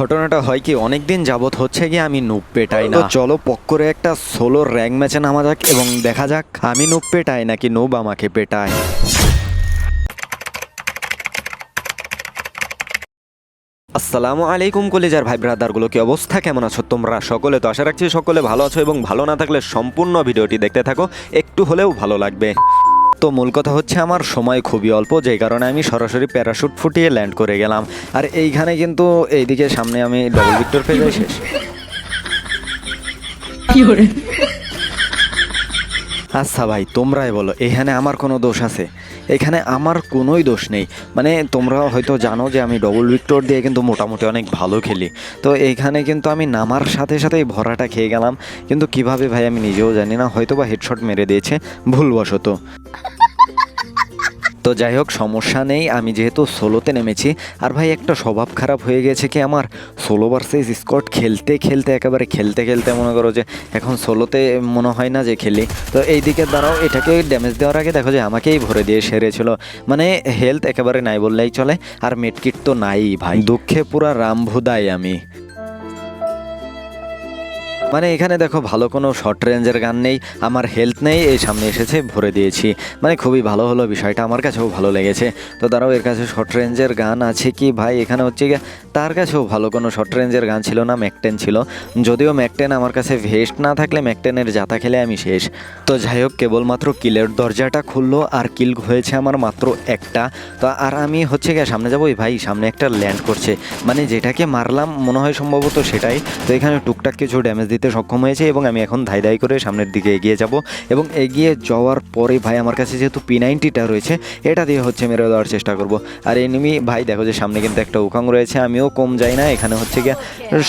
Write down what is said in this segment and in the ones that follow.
ঘটনাটা হয় কি, অনেকদিন যাবত হচ্ছে কি আমি নুপ পেটাই না। চলো পক করে একটা সোলো র্যাঙ্ক ম্যাচে নামা যাক এবং দেখা যাক আমি নুপ পেটাই নাকি নুব আমাকে পেটায়। আসসালামু আলাইকুম কলেজার ভাই ব্রাদারগুলো, কি অবস্থা? কেমন আছো তোমরা? সকলে তো আশা রাখছি সকলে ভালো আছো এবং ভালো না থাকলে সম্পূর্ণ ভিডিওটি দেখতে থাকো, একটু হলেও ভালো লাগবে। তো মূল কথা হচ্ছে আমার সময় খুবই অল্প যেই কারণে আমি সরাসরি প্যারাশুট ফুটিয়ে ল্যান্ড করে গেলাম। আর এইখানে কিন্তু এইদিকে সামনে আমি ডবল ভিক্টর পেয়ে যাই শেষ। আচ্ছা ভাই তোমরাই বলো এখানে আমার কোনো দোষ আছে? এখানে আমার কোনোই দোষ নেই। মানে তোমরা হয়তো জানো যে আমি ডবল ভিক্টর দিয়ে কিন্তু মোটামুটি অনেক ভালো খেলি। তো এইখানে কিন্তু আমি নামার সাথে সাথেই ভরাটা খেয়ে গেলাম। কিন্তু কীভাবে ভাই আমি নিজেও জানি না হয়তো বা হেডশট মেরে দিয়েছে। ভুলবশত। তো যাই হোক, সমস্যা নেই। আমি যেহেতু সোলোতে নেমেছি, আর ভাই একটা স্বভাব খারাপ হয়ে গেছে কি আমার? সোলো ভার্সেস স্কট খেলতে খেলতে, একেবারে খেলতে খেলতে মনে করো যে এখন সোলোতে মনে হয় না যে খেলি। তো এই দিকে দ্বারাও এটাকে ড্যামেজ দেওয়ার আগে দেখো যে আমাকেই ভরে দিয়ে সেরেছিল। মানে হেলথ একেবারে নাই বললেই চলে, আর মেডকিট তো নাই ভাই। দুঃখে পুরা রামভুদাই আমি। মানে এখানে দেখো ভালো কোনো শর্ট রেঞ্জের গান নেই, আমার হেলথ নেই, এই সামনে এসেছে, ভরে দিয়েছি। মানে খুবই ভালো হলো বিষয়টা, আমার কাছেও ভালো লেগেছে। তো দাঁড়াও, এর কাছে শর্ট রেঞ্জের গান আছে কি? ভাই, এখানে হচ্ছে গিয়ে, তার কাছেও ভালো কোনো শর্ট রেঞ্জের গান ছিল না ম্যাকটেন ছিল। যদিও ম্যাকটেন আমার কাছে ভেস্ট না থাকলে ম্যাকটেনের জাতা খেলে আমি শেষ। তো যাই হোক, কেবলমাত্র কিলের দরজাটা খুললো, আর কিল হয়েছে আমার মাত্র একটা। তো আর আমি হচ্ছে গিয়ে সামনে যাব ভাই, সামনে একটা ল্যান্ড করছে। মানে যেটাকে মারলাম, মনে হয় সম্ভবত সেটাই। তো এখানে টুকটাক কিছু ড্যামেজ দিতে সক্ষম হয়েছে এবং আমি এখন ধাই ধাই করে সামনের দিকে এগিয়ে যাব এবং এগিয়ে যাওয়ার পরে ভাই আমার কাছে যেহেতু পি নাইনটিটা রয়েছে, এটা দিয়ে হচ্ছে মেরে দেওয়ার চেষ্টা করব। আর এনিমি ভাই দেখো যে সামনে কিন্তু একটা উকাং রয়েছে, আমিও কম যাই না, এখানে হচ্ছে গিয়ে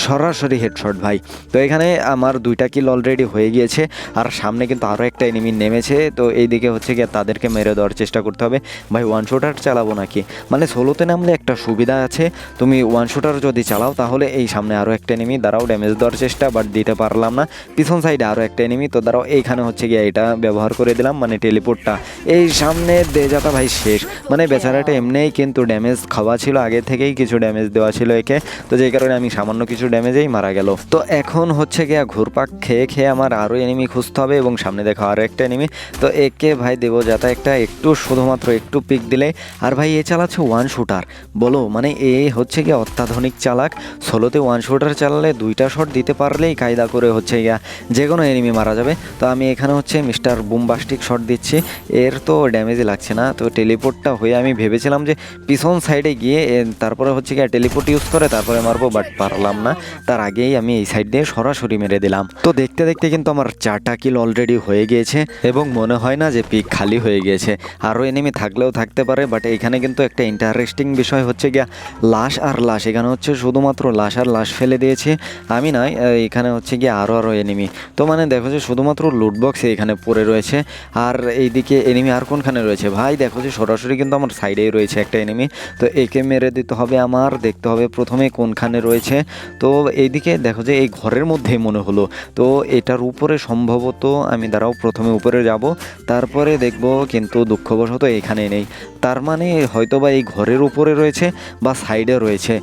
সরাসরি হেডশট ভাই। তো এখানে আমার দুইটা কিল অলরেডি হয়ে গিয়েছে, আর সামনে কিন্তু আরও একটা এনিমি নেমেছে, তো এই দিকে হচ্ছে গিয়ে তাদেরকে মেরে দেওয়ার চেষ্টা করতে হবে। ভাই ওয়ান শুটার চালাবো নাকি? মানে সোলোতে নামলে একটা সুবিধা আছে, তুমি ওয়ান শুটার যদি চালাও, তাহলে এই সামনে আরও একটা এনিমি দাঁড়াও ড্যামেজ দেওয়ার চেষ্টা বাট দিতে পারলাম না। পিছন সাইডে আরও একটা এনিমি তো দ্বারাও এইখানে হচ্ছে গিয়ে এটা ব্যবহার করে দিলাম মানে টেলিপোর্টটা এই সামনে দে যাতা ভাই শেষ। মানে বেচারাটা এমনিই কিন্তু ড্যামেজ খাওয়া ছিল, আগে থেকেই কিছু ড্যামেজ দেওয়া ছিল একে। তো যেই কারণে আমি সামান্য কিছু ড্যামেজেই মারা গেল। তো এখন হচ্ছে গিয়া ঘুরপাক খেয়ে খেয়ে আমার আরও এনিমি খুঁজতে হবে এবং সামনে দেখো আরও একটা এনিমি তো একে ভাই দেবো যাতে একটা একটু শুধুমাত্র একটু পিক দিলে। আর ভাই, এ চালাচ্ছে ওয়ান শুটার বলো মানে এ হচ্ছে গিয়ে অত্যাধুনিক চালাক। ষোলোতে ওয়ান শুটার চালালে দুইটা শট দিতে পারলেই কায়দা করে হচ্ছে গিয়া যে কোনো এনিমি মারা যাবে। তো আমি এখানে হচ্ছে মিস্টার বুমবাস্টিক শট দিচ্ছি। এর তো ড্যামেজই লাগছে না। তো টেলিপোর্টটা হয়ে আমি ভেবেছিলাম যে পিছন সাইডে গিয়ে তারপরে হচ্ছে গিয়ে টেলিপোর্ট ইউজ করে, তারপরে মারবো বাট পারলাম না। তার আগেই আমি এই সাইড দিয়ে সরাসরি মেরে দিলাম। তো দেখতে দেখতে কিন্তু আমার চারটা কিল অলরেডি হয়ে গিয়েছে এবং মনে হয় না যে পিক খালি হয়ে গিয়েছে। আরও এনিমি থাকলেও থাকতে পারে বাট এখানে কিন্তু একটা ইন্টারেস্টিং বিষয় হচ্ছে গিয়া, লাশ আর লাশ। এখানে হচ্ছে শুধুমাত্র লাশ আর লাশ ফেলে দিয়েছে। আমি নয় এখানে হচ্ছে গিয়ে আরও আরও এনিমি তো মানে দেখো যে শুধুমাত্র লুট বক্সে এখানে পড়ে রয়েছে। আর এইদিকে এনিমি আর কোনখানে রয়েছে? ভাই, দেখো যে সরাসরি কিন্তু আমার সাইডেই রয়েছে একটা এনিমি তো একে মেরে দিতে হবে আমার, দেখতে হবে প্রথমে কোনখানে রয়েছে। তো এইদিকে দেখো যে এই ঘরের মধ্যেই মনে হলো। তো এটার উপরে সম্ভবত আমি দাঁড়াও, প্রথমে উপরে যাব। তারপরে দেখব কিন্তু দুঃখবশত এখানে নেই। তার মানে হয়তো বা এই ঘরের উপরে রয়েছে বা সাইডে রয়েছে।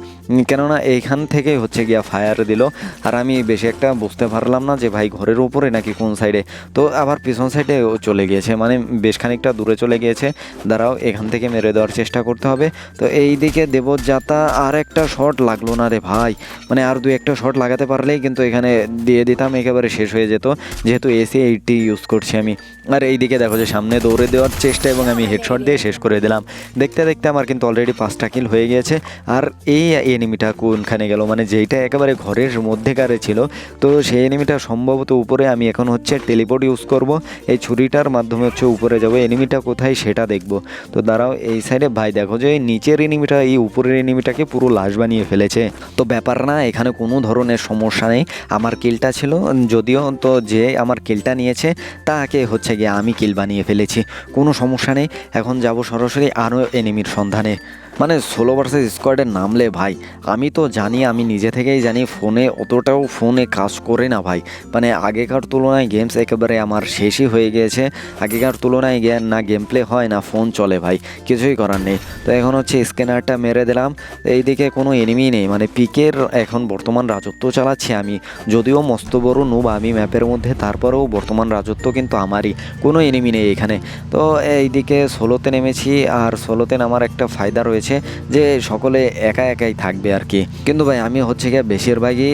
কেননা এইখান থেকে হচ্ছে গিয়া ফায়ার দিল। আর আমি বেশি একটা বুঝতে পারলাম না যে ভাই ঘরের উপরে নাকি কোন সাইডে। তো আবার পিছন সাইডে চলে গিয়েছে মানে বেশ খানিকটা দূরে চলে গিয়েছে। দাঁড়াও, এখান থেকে মেরে দেওয়ার চেষ্টা করতে হবে। তো এই দিকে দেবযাতা আর একটা শট লাগল না রে ভাই। মানে আর দু একটা শট লাগাতে পারলেই কিন্তু এখানে দিয়ে দিতাম, একেবারে শেষ হয়ে যেত। যেহেতু এসি এইটটি ইউজ করছি আমি। আর এই দিকে দেখো যে সামনে দৌড়ে দেওয়ার চেষ্টা এবং আমি হেডশট দিয়ে শেষ করে দিলাম। দেখতে দেখতে আমার কিন্তু অলরেডি পাঁচটা কিল হয়ে গিয়েছে। আর এই এনিমিটা কোনখানে গেল? মানে যেইটা একেবারে ঘরের মধ্যেকারে ছিল। তো সেই এনিমিটা সম্ভবত উপরে আমি এখন হচ্ছে টেলিপোর্ট ইউজ করব। এই ছুরিটার মাধ্যমে হচ্ছে উপরে যাব। এনিমিটা কোথায় সেটা দেখব। তো দাঁড়াও, এই সাইডে ভাই, দেখো যে নিচের এনিমিটা, এই উপরের এনিমিটাকে পুরো লাশ বানিয়ে ফেলেছে। তো ব্যাপার না, এখানে কোনো ধরনের সমস্যা নেই। আমার কিলটা ছিল, যদিও তো যে আমার কিলটা নিয়েছে, তাকে হচ্ছে গিয়ে আমি কিল বানিয়ে ফেলেছি। কোনো সমস্যা নেই। এখন যাব সরাসরি আরও এনিমির সন্ধানে। মানে ষোলো ভার্সেস স্কোয়াডে নামলে ভাই। আমি তো জানি, আমি নিজে থেকেই জানি ফোনে অতটাও ফোনে কাজ করে না ভাই। মানে আগেকার তুলনায় গেমস একেবারে আমার শেষই হয়ে গিয়েছে। আগেকার তুলনায় না গেম প্লে হয়, না ফোন চলে ভাই। কিছুই করার নেই। তো এখন হচ্ছে স্ক্যানারটা মেরে দিলাম। এইদিকে কোনো এনিমি নেই। মানে পিকের এখন বর্তমান রাজত্ব চালাচ্ছি আমি। যদিও মস্ত বড় নুব আমি ম্যাপের মধ্যে, তারপরেও বর্তমান রাজত্ব কিন্তু আমারই। কোনো এনিমি নেই এখানে। তো এইদিকে ষোলোতে নেমেছি, আর ষোলোতে নামার একটা ফায়দা রয়েছে যে সকলে একা একাই থাকবে আর কি। কিন্তু ভাই, আমি হচ্ছে গিয়ে বেশিরভাগই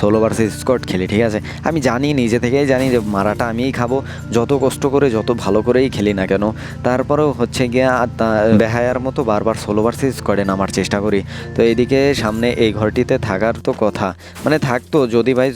ষোলো ভার্সেস স্কট খেলি, ঠিক আছে? আমি জানি, নিজে থেকেই জানি যে মারাটা আমিই খাব, যত কষ্ট করে, যত ভালো করেই খেলি না কেন। তারপরেও হচ্ছে গিয়ে বেহায়ার মতো বারবার ষোলো ভার্সেস স্কোয়াডে নামার চেষ্টা করি। তো এইদিকে সামনে এই ঘরটিতে থাকার তো কথা। মানে থাকতো, যদি ভাই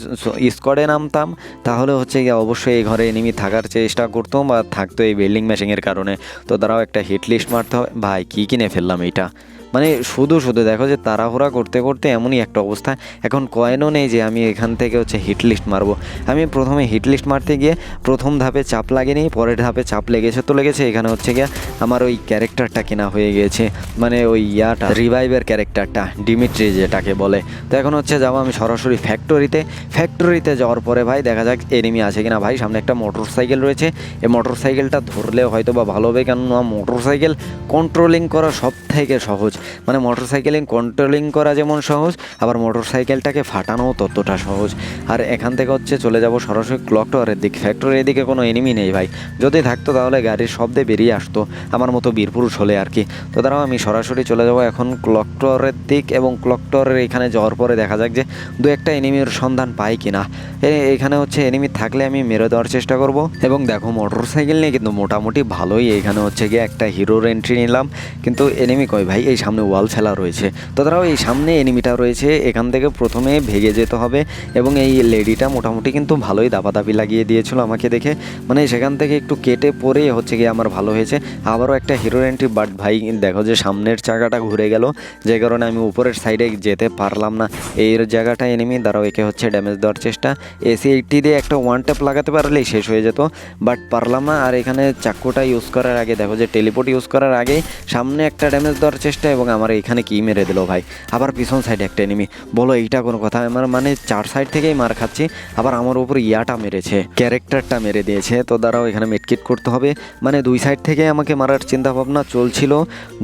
স্কোয়াডে নামতাম, তাহলে হচ্ছে গিয়ে অবশ্যই এই ঘরে এনিমি থাকার চেষ্টা করতাম বা থাকতো এই বিল্ডিং ম্যাশিংয়ের কারণে। তো তারাও একটা হিট লিস্ট মারতে হবে। ভাই, কী কিনে ফেললাম এইটা? মানে শুধু শুধু দেখো যে তাড়াহুড়া করতে করতে এমনই একটা অবস্থা। এখন কয়েনও নেই যে আমি এখান থেকে হচ্ছে হিট লিস্ট মারবো। আমি প্রথমে হিট লিস্ট মারতে গিয়ে প্রথম ধাপে চাপ লাগেনি, পরের ধাপে চাপ লেগেছে তো লেগেছে। এখানে হচ্ছে গিয়ে আমার ওই ক্যারেক্টারটা কেনা হয়ে গিয়েছে। মানে ওই ইয়াটা, রিভাইভের ক্যারেক্টারটা ডিমিট্রি যেটাকে বলে। তো এখন হচ্ছে যাব আমি সরাসরি ফ্যাক্টরিতে। ফ্যাক্টরিতে যাওয়ার পরে ভাই দেখা যাক এনিমি আছে কিনা। ভাই, সামনে একটা মোটর সাইকেল রয়েছে। এই মোটর সাইকেলটা ধরলে হয়তো বা ভালো হবে। কেননা মোটর সাইকেল কন্ট্রোলিং করা সব থেকে সহজ। মানে মোটর সাইকেলিং কন্ট্রোলিং করা যেমন সহজ, আবার মোটর সাইকেলটাকে ফাটানোও ততটা সহজ। আর এখান থেকে হচ্ছে চলে যাব সরাসরি ক্লক টাওয়ারের দিক। ফ্যাক্টরির দিকে কোনো এনিমি নেই ভাই। যদি থাকতো তাহলে গাড়ির শব্দে বেরিয়ে আসতো। আমার মতো বীরপুরুষ হলে আর কি। তো দাঁড়াও, আমি সরাসরি চলে যাব এখন ক্লক টাওয়ারের দিক এবং ক্লক টাওয়ারের এখানে যাওয়ার পরে দেখা যাক যে দু একটা এনিমির সন্ধান পাই কিনা। এ- এখানে হচ্ছে এনিমি থাকলে আমি মেরে দেওয়ার চেষ্টা করব। এবং দেখো মোটর সাইকেল নিয়ে কিন্তু মোটামুটি ভালোই এখানে হচ্ছে গিয়ে একটা হিরোর এন্ট্রি নিলাম। কিন্তু এনিমি কই ভাই? এই সামনে ওয়াল ফেলা রয়েছে। তো তারাও এই সামনে এনিমিটা রয়েছে, এখান থেকে প্রথমে ভেগে যেতে হবে এবং এই লেডিটা মোটামুটি কিন্তু ভালোই দাপাদাপি লাগিয়ে দিয়েছিল আমাকে দেখে। মানে সেখান থেকে একটু কেটে পরে হচ্ছে গিয়ে আমার ভালো হয়েছে। আবারও একটা হিরোর এন্ট্রি বাট ভাই, দেখো যে সামনের চাকাটা ঘুরে গেল, যে কারণে আমি উপরের সাইডে যেতে পারলাম না। এই জায়গাটা এনিমি দ্বারাও একে হচ্ছে ড্যামেজ দেওয়ার চেষ্টা। এসি এইটটি দিয়ে একটা ওয়ান ট্যাপ লাগাতে পারলেই শেষ হয়ে যেত বাট পারলাম না। আর এখানে চাকুটা ইউজ করার আগে, দেখো যে টেলিপোর্ট ইউজ করার আগেই সামনে একটা ড্যামেজ দেওয়ার চেষ্টা এবং আমার এখানে কি মেরে দিল ভাই? আবার পিছন সাইডে একটা এনিমি বলো, এইটা কোনো কথা? আমার মানে চার সাইড থেকেই মার খাচ্ছি। আবার আমার উপর ইয়াটা মেরেছে, ক্যারেক্টারটা মেরে দিয়েছে। তো দ্বারাও এখানে মেটকিট করতে হবে। মানে দুই সাইড থেকে আমাকে মারার চিন্তা ভাবনা চলছিল,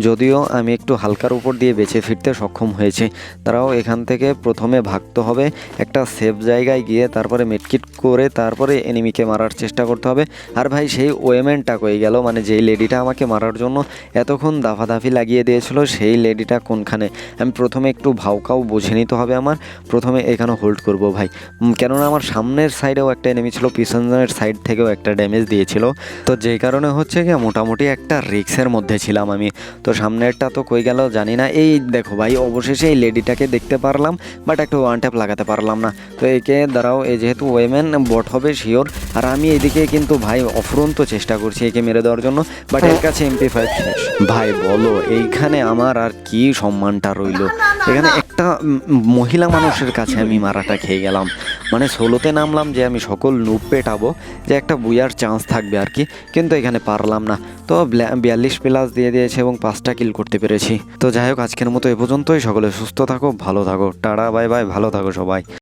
যদিও আমি একটু হালকার উপর দিয়ে বেঁচে ফিরতে সক্ষম হয়েছি। তারাও এখান থেকে প্রথমে ভাগতে হবে। একটা সেফ জায়গায় গিয়ে তারপরে মেটকিট করে তারপরে এনিমিকে মারার চেষ্টা করতে হবে। আর ভাই, সেই ওয়েমেনটা কই গেল? মানে যেই লেডিটা আমাকে মারার জন্য এতক্ষণ দাফাদাফি লাগিয়ে দিয়েছিল সেই লেডিটা কোনখানে? আমি প্রথমে একটু ভাউকাও বুঝে নিতে হবে আমার। প্রথমে এখানে হোল্ড করব ভাই। কেননা আমার সামনের সাইডেও একটা এনিমি ছিল পিছনের সাইড থেকেও একটা ড্যামেজ দিয়েছিল। তো যেই কারণে হচ্ছে কি মোটামুটি একটা রিক্সের মধ্যে ছিলাম আমি। তো সামনেরটা তো কই গেল জানি না। এই দেখো ভাই অবশেষে এই লেডিটাকে দেখতে পারলাম বাট একটু ওয়ান ট্যাপ লাগাতে পারলাম না। তো একে দ্বারাও এই যেহেতু ওয়েমেন বট হবে শিওর আর আমি এদিকে কিন্তু ভাই অফুরন্ত চেষ্টা করছি একে মেরে দেওয়ার জন্য বাট এর কাছে এমপি ফাইভ ভাই বলো এইখানে আমার আর কি সম্মানটা রইল? এখানে একটা মহিলা মানুষের কাছে আমি মারাটা খেয়ে গেলাম। মানে ষোলোতে নামলাম যে আমি সকল নুপ পেটাবো যে একটা বুয়ার চান্স থাকবে আর কি। কিন্তু এখানে পারলাম না। তো বিয়াল্লিশ প্লাস দিয়ে দিয়েছে এবং পাঁচটা কিল করতে পেরেছি। তো যাই হোক আজকের মতো এ পর্যন্তই। সকলে সুস্থ থাকো ভালো থাকো। টাড়া বাই বাই ভালো থাকো সবাই।